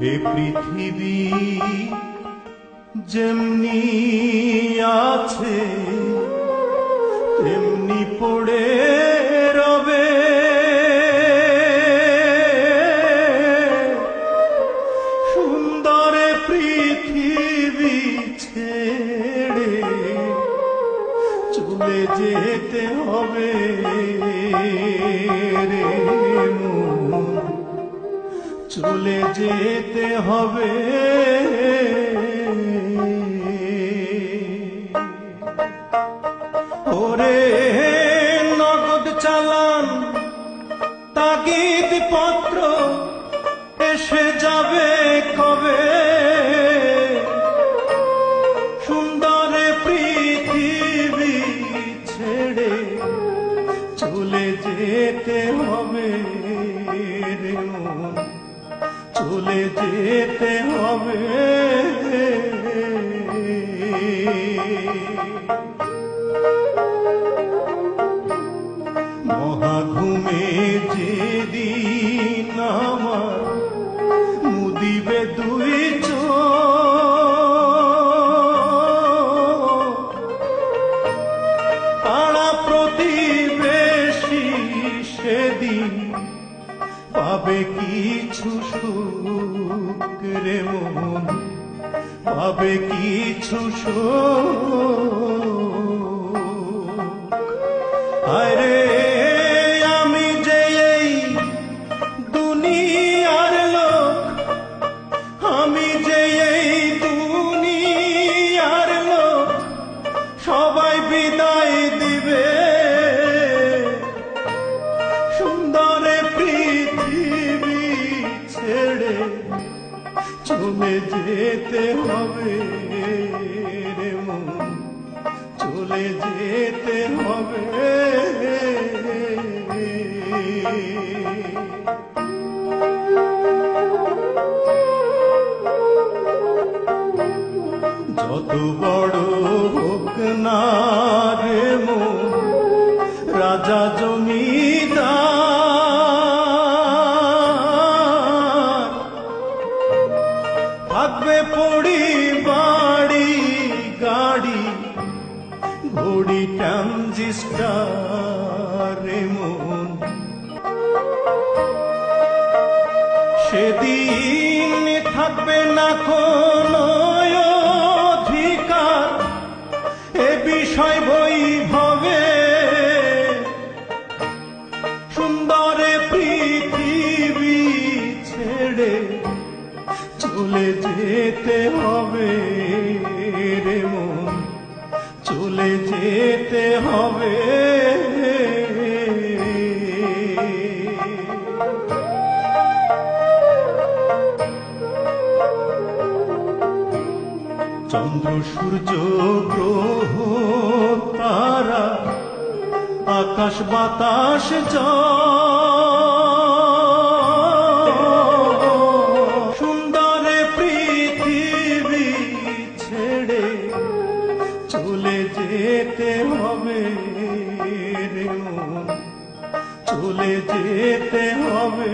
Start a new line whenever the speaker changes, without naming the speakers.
এ পৃথিবী যেমনি আছে, তেমনি পড়ে রবে। সুন্দর পৃথিবী ছেড়ে চলে যেতে হবে রে মন। চলে যেতে হবে। ওরে নগদ চালান, তাগিদ পত্র এসে যাবে কবে? সুন্দর পৃথিবী ছেড়ে চলে যেতে হবে। চলে যেতে হবে। মহাঘুমে যেদিন আমার মুদিবে দুই চোখ পাড়া পাবে কিছু সুখ রে মন পাবে কিছু সুখ চলে যেতে হবে রে মন। চলে যেতে হবে যত বড় হোক না রে মন, রাজা জমিদার থাকবে পড়ি বাড়ি গাড়ি ঘড়ি ট্রানজিস্টার মন। সেদিন থাকবে না কোনো যেতে হবে রে মন। চলে যেতে হবে। চন্দ্র সূর্য গ্রহ তারা আকাশ বাতাস জল। চলে যেতে হবে।